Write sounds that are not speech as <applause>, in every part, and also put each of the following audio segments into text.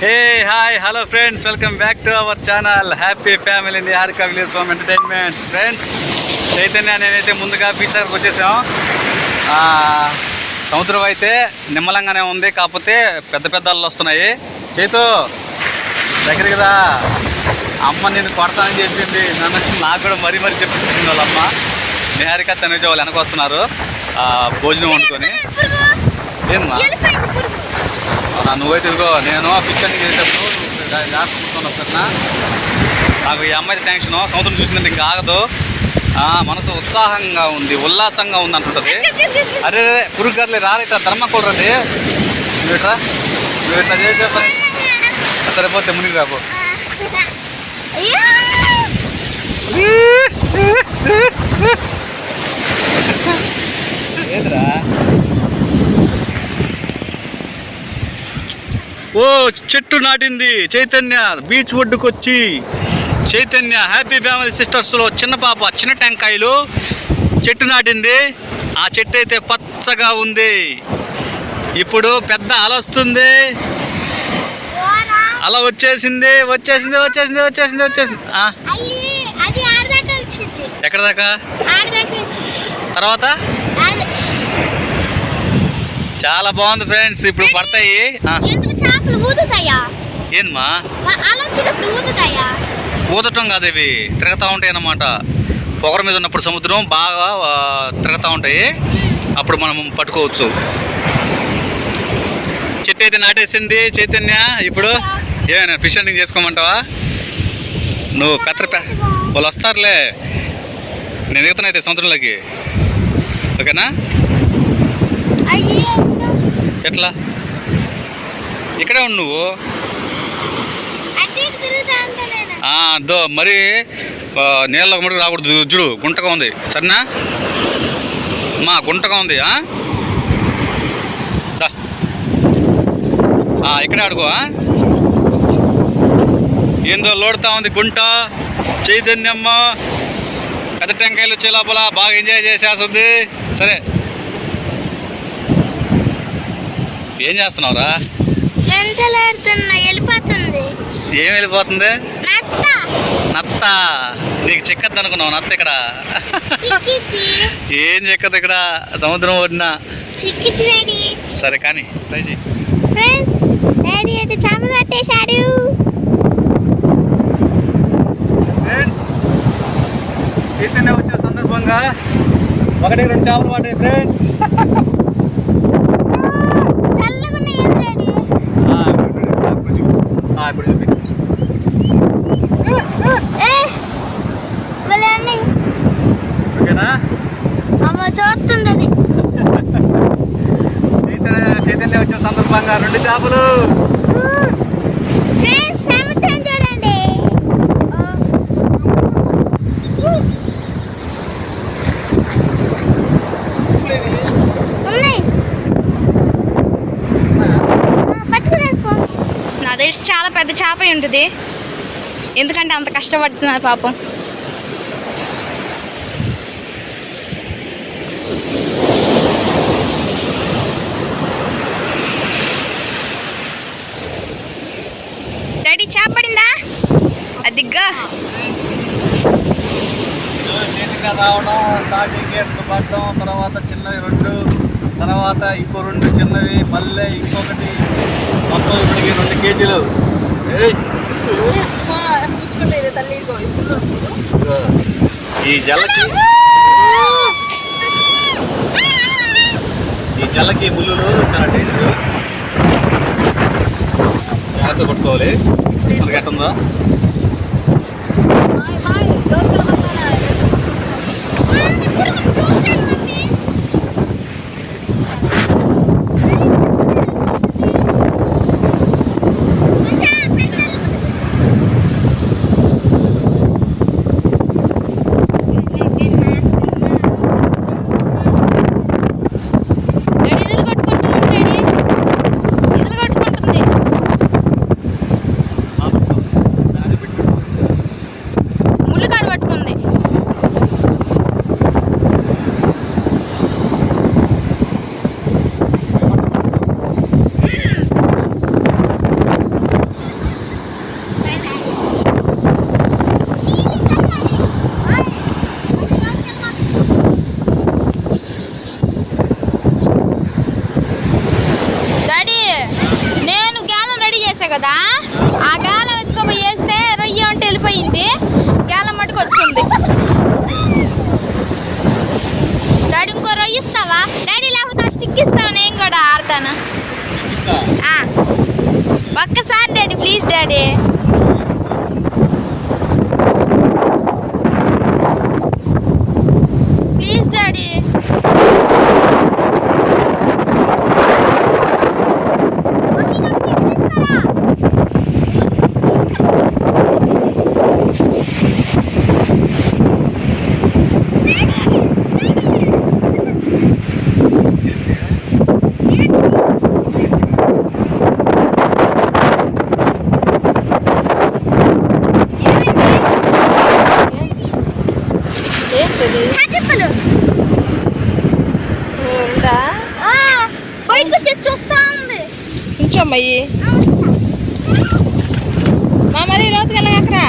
Hey hi hello friends welcome back to our channel happy family Niharika village farm entertainments friends Chaitanya నేనైతే ముందుగా beach దగ్గరకు వచ్చేసాం సముద్రం అయితే నిమ్మలంగానే ఉంది కాకపోతే పెద్ద పెద్ద అలలు వస్తున్నాయి. చేతు దగ్గర కదా అమ్మ నేను కొడతానని చెప్పింది. నన్ను నాకు కూడా మరీ మరీ చెప్పింది వాళ్ళ అమ్మ. నిహారిక తనుజ వాళ్ళు వెనక వస్తున్నారు. భోజనం వండుకొని. ఏందమ్మా అవునా నువ్వే తిరుగో నేను పిక్చర్ని చేసేటప్పుడు నువ్వు దా- కూర్చొని వస్తున్నా. నాకు ఈ అమ్మాయి టెన్షన్ సముద్రం చూసిందంటే ఇంకా ఆగదు. మనసు ఉత్సాహంగా ఉంది ఉల్లాసంగా ఉంది అంటుంటుంది. అరే రే గారులే రాలేట ధర్మకోడు రండి నువ్వు ఇట్లా నువ్వు ఇట్లా చేసే పని? సరిపోతే మునిగి రాబో ఏదిరా? ఓ చెట్టు నాటింది. చైతన్య బీచ్ ఒడ్డుకొచ్చి. చైతన్య హ్యాపీ ఫ్యామిలీ సిస్టర్స్లో చిన్న పాప చిన్న టెంకాయలు. చెట్టు నాటింది. ఆ చెట్టు అయితే పచ్చగా ఉంది. ఇప్పుడు పెద్ద అల వస్తుంది. అలా వచ్చేసింది వచ్చేసింది వచ్చేసింది వచ్చేసింది వచ్చేసింది. ఎక్కడ దాకా తర్వాత? చాలా బాగుంది ఫ్రెండ్స్ ఇప్పుడు పడతాయి. ఏందమ్మా? ఊదటం కాదు ఇవి తిరుగుతూ ఉంటాయి అన్నమాట. పొగర మీద ఉన్నప్పుడు సముద్రం బాగా తిరుగుతూ ఉంటాయి. అప్పుడు మనం పట్టుకోవచ్చు. చెట్టు అయితే నాటేసింది చైతన్య ఇప్పుడు ఏమైనా ఫిష్ హండింగ్ చేసుకోమంటావా? నువ్వు పెద్ద పె వాళ్ళు వస్తారులే. నేను ఎగుతున్నా అయితే సముద్రంలోకి. ఓకేనా? ఎట్లా? ఇక్కడే ఉండు నువ్వు. దో మరి నీళ్ళ ముడికి రాకూడదు. చూడు గుంటగా ఉంది. సరేనా? మా గుంటగా ఉంది ఇక్కడే అడుగు ఏందో లోడుతా ఉంది గుంట. చైతన్యమ్మ. పెద్ద టెంకాయలు వచ్చే లోపల బాగా ఎంజాయ్ చేసేస్తుంది. సరే. ఏం చేస్తున్నావురా? వెళ్ళిపోతుంది. ఏం వెళ్ళిపోతుంది? నత్త. నీకు చెక్కద్దు అనుకున్నావు నత్త ఇక్కడ? ఏం చెక్కదు ఇక్కడ? సముద్రం ఒడిన సరే కానీ ట్రై చేయి ఫ్రెండ్స్ డాడీ అయితే చేప పట్టేశాడు ఫ్రెండ్స్ చైతన్య వచ్చిన సందర్భంగా ఒకటి రెండు చేపలు పడ్డాయి ఫ్రెండ్స్ చల్లగా ఉన్నాయి డాడీ ఇప్పుడు చూపి ఓకేనా? అమ్మ చూస్తుంది అది <laughs> చైతన్య చైతన్య వచ్చిన సందర్భంగా రెండు చేపలు ఫ్రెండ్స్ సముద్రం చూడండి ఉన్నాయి పట్టుకురండి ఫోన్ నాకు తెలిసి చాలా పెద్ద చేప ఉంటుంది. ఎందుకంటే అంత కష్టపడుతున్నారు పాపం. డాడీ చేప పడిందా? అదిగ్గా రావడం స్టార్టింగ్ రెండు పడడం తర్వాత చిన్నవి రెండు తర్వాత ఇంకో రెండు చిన్నవి మళ్ళీ ఇంకొకటి మొత్తం ఇప్పటికి రెండు కేజీలు. ఈ జల్లకి ఈ జల్లకి ముళ్ళులు చాలా డేంజర్ జాగ్రత్త పట్టుకోవాలి. మనకి ఎట్టుందా డాడీ ఎదురు కొట్టుకుంటుంది డాడీ ఎదురు కొట్టుకుంటుంది ముళ్ళు కాడ పట్టుకుంది వేసా కదా? ఆ గాలం ఎత్తుకోపోయి వేస్తే రొయ్య అంటే వెళ్ళిపోయింది. గాలం మటుకు వచ్చింది. డాడీ ఇంకో రొయ్య ఇస్తావా? డాడీ లేకపోతే స్టిక్ ఇస్తావా? నేను కూడా ఆడతాను. ఒక్కసారి daddy please daddy please daddy ఏంటది చెప్పలు ఉందా బయటకు వచ్చి చూస్తా ఉంది కొంచెం అమ్మాయి మా మరి లోతుకి వెళ్ళగక్కరా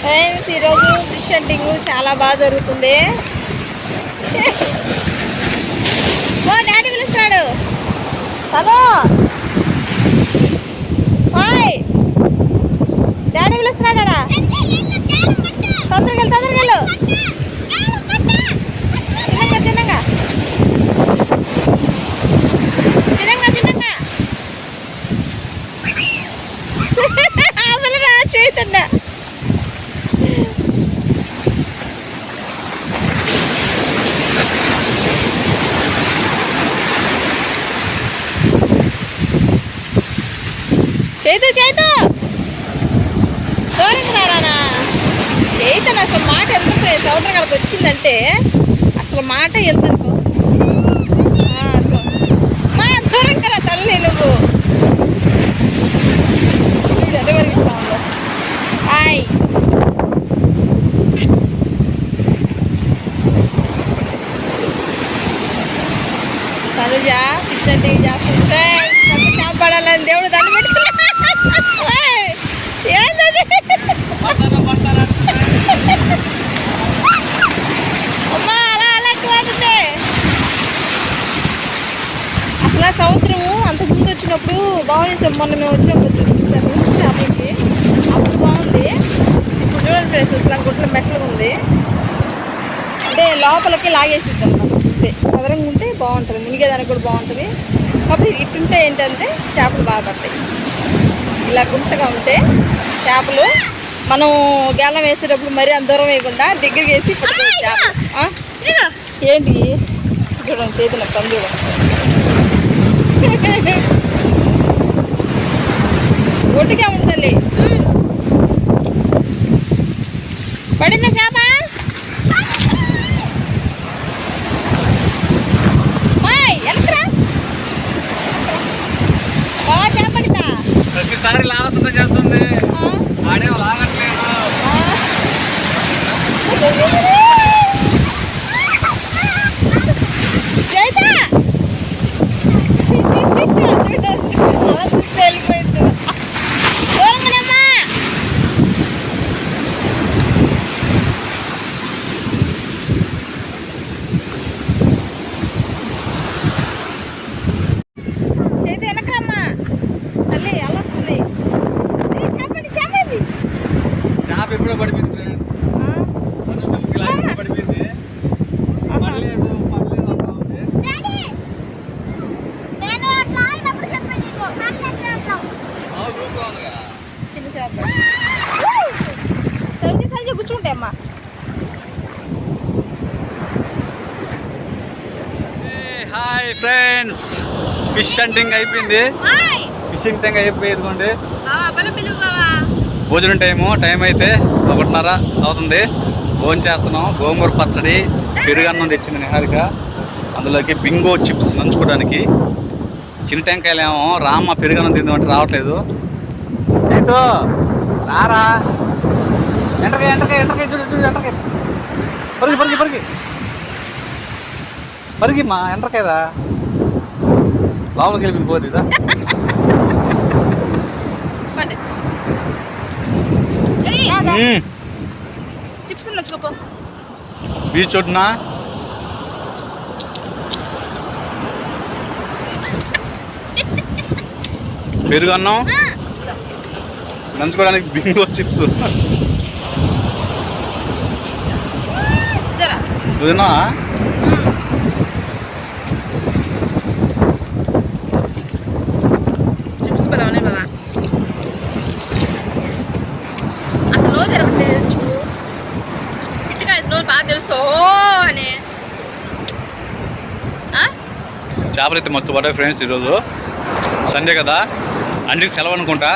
ఫ్రెండ్స్ ఈరోజు చాలా బాగా జరుగుతుంది. ఓ డాడీ పిలుస్తాడు హలో హాయ్ డాడీ పిలుస్తున్నాడా తొందరగా తొందరగా చిన్నగా చిన్నగా చిన్నగా చిన్నగా చేతు చేతు. దూరంగారానా రానా? అసలు మాట ఎంత సముద్రం కడప వచ్చిందంటే అసలు మాట ఎంతనుకో మా దూరంగా కదా తల్లి నువ్వు. చూడు ఎంత హాయ్ తనుజ ఫిష్ అంటే చేస్తుంటే నన్ను దేవుడు దాన్ని పెడుతున్నా అమ్మా అలా అలా ఎక్కువవుతుంది అసలు సముద్రము అంతకుముందు వచ్చినప్పుడు బాగుంది మొన్న మేము వచ్చినప్పుడు చూస్తాను చేపలకి. అప్పుడు బాగుంది. ఇప్పుడు చూడండి ఫ్రెండ్స్ అసలు గుట్ల మెట్లు ఉంది. అంటే లోపలికి లాగేసిద్దాం అంతే. సదరంగా ఉంటే బాగుంటుంది. మునిగేదానికి కూడా బాగుంటుంది. కాకపోతే ఇటుంటే ఏంటంటే చేపలు బాగా పడతాయి. ఇలా గుంటగా ఉంటే చేపలు మనం గేలం వేసేటప్పుడు మరీ అంత దూరం వేయకుండా దగ్గరికి వేసి చేపలు. ఏంటి? చూడండి చేతులు పని చూడండి. <laughs> ఒడ్డుగా ఉండాలి. పడిందా చేప మాయ్ ఎలకరా బాగా చేప పడిందా ప్రతిసారి లాగుతుందో చేస్తుంది. ఆ? ఆడేమో లాగట్లేదు ఆ? జైతా! అలా చూస్తే వెళ్ళిపోయింది. దూరంగానమ్మా. చేతి వెనకరమ్మా. తల్లి, అలా వస్తుంది. ఏ, చేపండి, చేపండి. చేప ఎప్పుడో పడిపోయింది friends. ఆ? కొంచెం పిసికి లాగితే పడిపోయింది పడలేదు పడలేదు అంటా ఉంది డాడీ నేను అట్లా ఆడినప్పుడు చెప్పాను నీకు నాకు ఎట్లా అంటావు అవును చూసుకో ఉంది కదా చిన్న చేప సంజ సంజ కూర్చుంటే అమ్మా. Hi friends. ఫిష్ హంటింగ్ అయిపోయింది. ఫిషింగ్ టైం అయిపోయి ఇదిగోండి. బావా బల పిలువు బావా భోజనం టైము టైం అయితే ఒకటిన్నర అవుతుంది. భోజనం చేస్తున్నాం. గోంగూర పచ్చడి పెరుగన్నం తెచ్చింది నిహారిక. అందులోకి బింగో చిప్స్ నంచుకోవడానికి. చిన్న టెంకాయలు ఏమో రామ్మ పెరుగన్నం తిందామంటే రావట్లేదు. నీతో రారా? ఎంటకాయ ఎంటకాయ ఎంటకాయ చూడు చూడు ఎంటకాయ పరిగి పరిగి పరిగి. పరిగి మా ఎంటకాయ రా. లోపలికి వెళ్ళి పోతుందా పండి చిప్స్ బీచ్ ఒడ్డున పెరుగు అన్నం నంచుకోవడానికి బింగో చిప్స్ జరా నువ్వునా చిప్స్ బలా. ఉన్నాయి అసలు నోరు తెరవట్లేదు చూ ఇంటికా నోరు బాగా అని? చేపలు అయితే మస్తు పడ్డాయి ఫ్రెండ్స్ ఈరోజు. సండే కదా. అన్నికి సెలవు అనుకుంటా.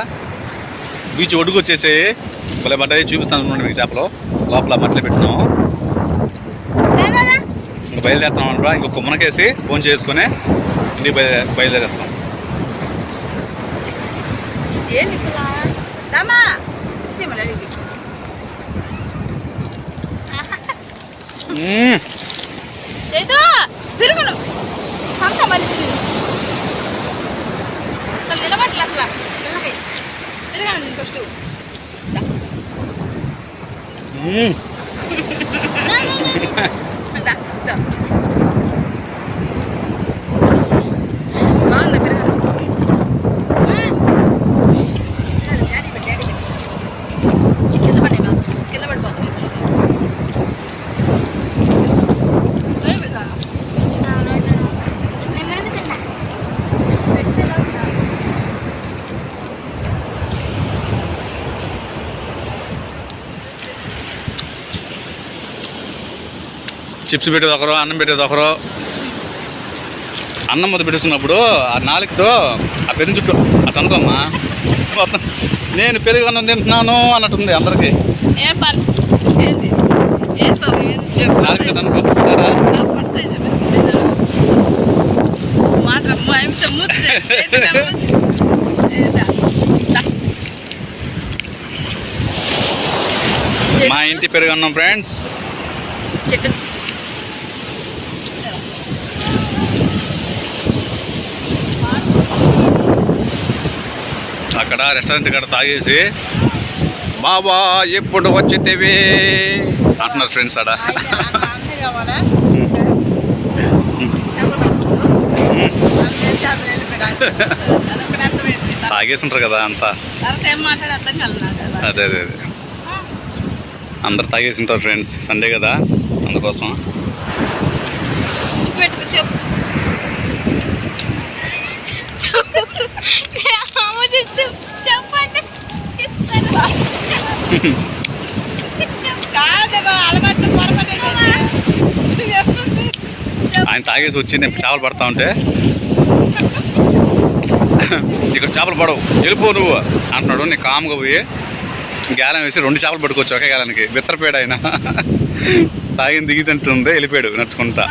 బీచ్ ఒడ్డుకు వచ్చేసేయి భలే పడ్డాయి చూపిస్తాను మీకు చేపలు. లోపల మట్టిలో పెట్టినాము ఇంక బయలుదేరుతాం అనమాట ఇంకో కుమ్మనకేసి ఫోన్ చేసుకుని ఇంటికి బయలు బయలుదేరేస్తాం. ఏదో తిరుగును. పంక మళ్ళీ అసలు నిలబడలే అసలు. పిల్లకి తిరగను ఫస్ట్. <laughs> దా దా బాగుందా పెరగను డాడీ పెట్టి డాడీ పెట్టి కింద పడే బాబు కింద పడిపోతుంది ఏం పెడతా చిప్స్ పెట్టేది ఒకరు అన్నం పెట్టేది ఒకరు అన్నం ముద్ద పెట్టుకున్నప్పుడు ఆ నాలుగుతో ఆ పెరుగు చుట్టూ అటు అనుకోమ్మా మొత్తం నేను పెరుగు అన్నం తింటున్నాను అన్నట్టుంది అందరికి. నాలుగు అనుకో మా ఇంటి పెరుగు అన్నం ఫ్రెండ్స్ అక్కడ రెస్టారెంట్ కాడ తాగేసి బాబా ఎప్పుడు వచ్చితేవి? అంటున్నారు ఫ్రెండ్స్ ఆడ. తాగేసి తాగేసింటారు కదా అంతా. అదే అదే అదే. అందరు తాగేసింటారు ఫ్రెండ్స్ సండే కదా అందుకోసం. <laughs> ఆయన తాగేసి వచ్చి నేను చేపలు పడతా ఉంటే. ఇక్కడ చేపలు పడవు. వెళ్ళిపో నువ్వు అంటున్నాడు. నేను కామ్గా పోయి గేలం వేసి రెండు చేపలు పట్టుకోవచ్చు ఒకే గేలానికి. బిత్తరపేడ ఆయన. తాగిన దిగితుంటుంది వెళ్ళిపోయాడు నడుచుకుంటా.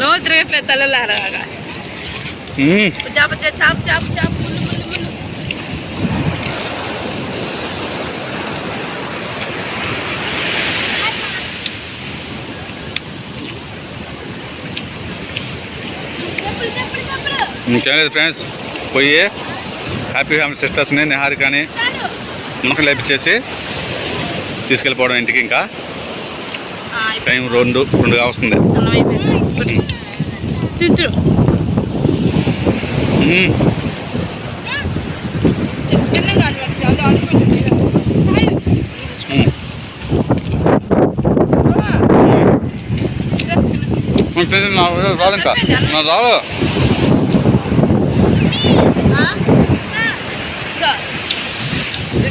నో తిరగట్లేదు. చాప ఇంకేం లేదు ఫ్రెండ్స్ పోయి హ్యాపీ ఫ్యామిలీ సిస్టర్స్ని నిహారికని నమ్మకం లేపించేసి తీసుకెళ్ళిపోవడం ఇంటికి ఇంకా. టైం రెండు రెండుగా వస్తుంది అన్నం అయిపోయింది తింతురు మ్మ్. చిన్న చిన్నగా అలవాటు చాలా అడుగుపెట్టు మ్మ్. ఉంటుంది, నా రాదు ఇంకా నా రాదు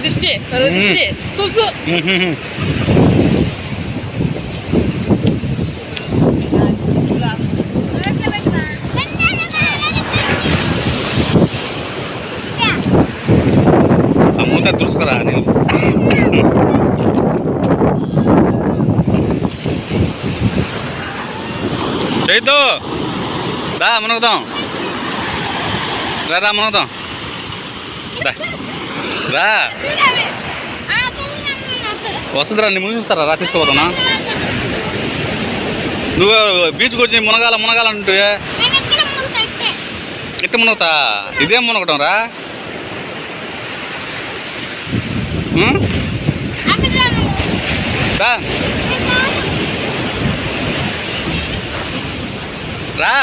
దిష్టి పరువు దిష్టి కుక్కు మ్మ్. ఆ మూత తుడుచుకురా నేను చైతు రా మునగుదాం. రా రా మునగుదాం. రా రా. వస్తుందిరా నీ ముందు రా తీసుకోపోతున్నా. నువ్వు బీచ్కి వచ్చి మునగాల మునగాల అంటే నేను ఎట్ట ఇదేం మునగటం రా. రా రా.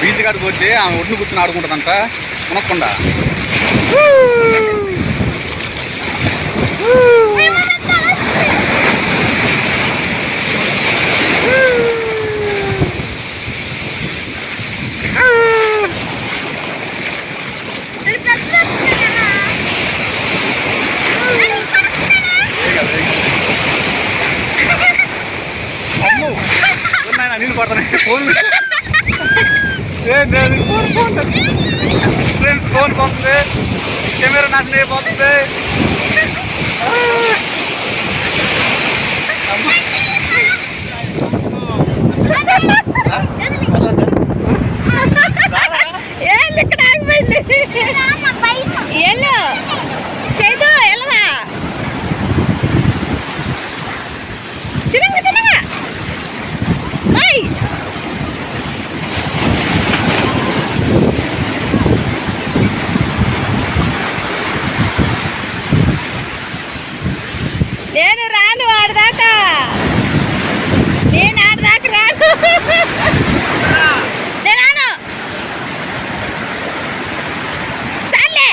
బీచ్ కాడికి వచ్చి ఆమె ఒడ్డును కూర్చొని ఆడుకుంటుందంట. మునక్కుండా. Go. నీళ్ళు పడుతున్నాయి. ఫోన్ ఫ్రెండ్స్ ఫోన్ పోతుంది. కెమెరా నాశనం అయిపోతుంది ఏళ్ళు ఇక్కడ ఆగిపోయింది. ఏళ్ళు చేదు వెళ్ళవా చిన్నగా చిన్నగా ఓయ్ నేను రాను ఆడదాకా నేను ఆడదాకా రాను నేను రాను చాలే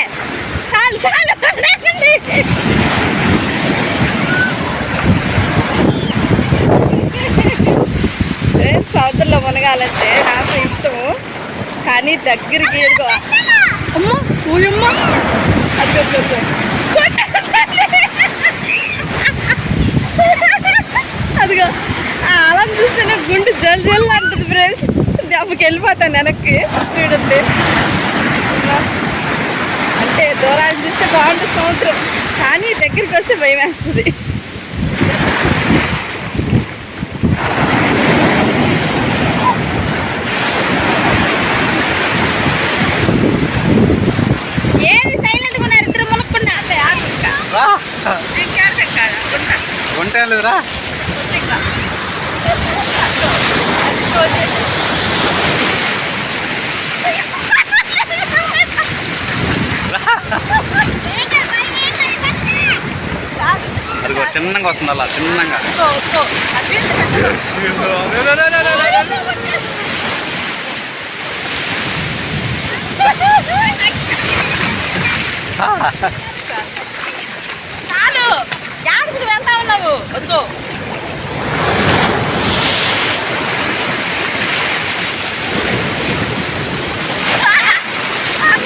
చాలు చాలు వదలండి. ఏ, సముద్రంలో మునగాలంటే నాకు ఇష్టము కానీ దగ్గరికి ఎదుగు అమ్మ ఊయమ్మ. అదిగో అదిగో, అదిగో. చూస్తేనే గుండు జల్ జల్ అంటుంది ఫ్రెండ్స్. దెబ్బకి వెళ్ళిపోతాను వెనక్కి. చూడండి. అంటే దూరాన్ని చూస్తే బాగుంటుంది సముద్రం. కానీ దగ్గరికి వస్తే భయం వేస్తుంది ఏది సైలెంట్గా ఉన్నారు ఇద్దరు మునుక్కున్నా అదే ఆగుంటా రా ఇంకేం కాదు ఉంటా లేదురా. అదిగో చిన్నగా వస్తుంది అలా చిన్నగా. <laughs> చాలు జాగ్రత్తగా వెళ్తా ఉన్నావు. వద్దు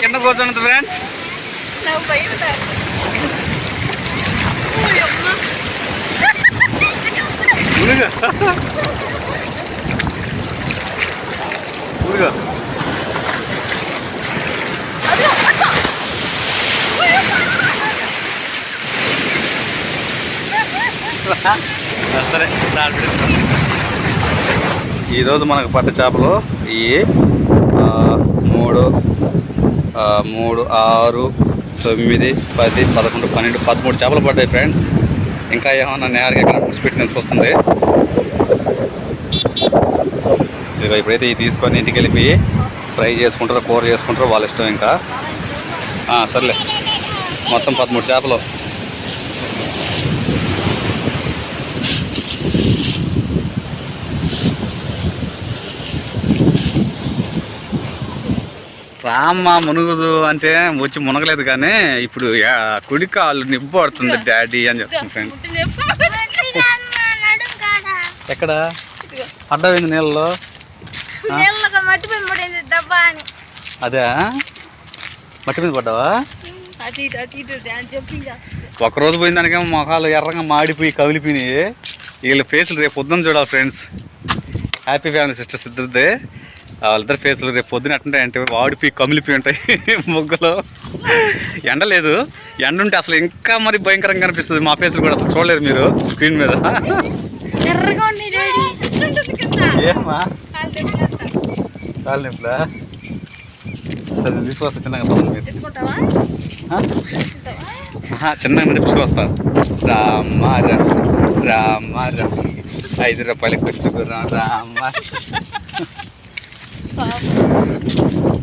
కింద కూర్చున్నది ఫ్రెండ్స్. నువ్వు బయట మునుగా మునుగా అదిగో పట్టుకో. సరే ఈరోజు మనకు పట్ట చేపలు ఈ మూడు మూడు ఆరు తొమ్మిది పది పదకొండు పన్నెండు పదమూడు చేపలు పడ్డాయి ఫ్రెండ్స్. ఇంకా ఏమన్నా నేరుగా ఇక్కడ పుడిచిపెట్టి నేను చూస్తుంది. ఇదిగో ఇప్పుడైతే ఇవి తీసుకొని ఇంటికి వెళ్ళిపోయి ఫ్రై చేసుకుంటారో కూర చేసుకుంటారో వాళ్ళ ఇష్టం ఇంకా. సర్లే. మొత్తం పదమూడు చేపలు. రామ్మ మునుగుదు అంటే వచ్చి మునగలేదు కానీ ఇప్పుడు కుడి కాళ్ళు నిప్పు పడుతుంది డాడీ అని చెప్తుంది ఫ్రెండ్స్. ఎక్కడ? అడ్డమైంది నీళ్ళలో? అదే? మట్టి మీద పడ్డావా? ఒక రోజు పోయిన దానికేమో మొఖాలు ఎర్రగా మాడిపోయి కవిలిపోయినాయి వీళ్ళ ఫేసులు రేపు పొద్దున్న చూడాలి ఫ్రెండ్స్. హ్యాపీ ఫ్యామిలీ సిస్టర్స్ ఇద్దరిదే వాళ్ళిద్దరు ఫేసులు రేపు పొద్దున అంటే వాడిపోయి కమిలిపోయి ఉంటాయి <laughs> ముగ్గులో. ఎండ లేదు. ఎండ ఉంటే అసలు ఇంకా మరి భయంకరంగా కనిపిస్తుంది మా ఫేసులు కూడా అసలు చూడలేరు మీరు స్క్రీన్ మీద. ఏమా సరే తీసుకొస్తా చిన్నగా మీరు నడిపించుకొస్తా రామ రా- రామ రా ఐదు రూపాయలకి వచ్చుకురా రామ పాపం.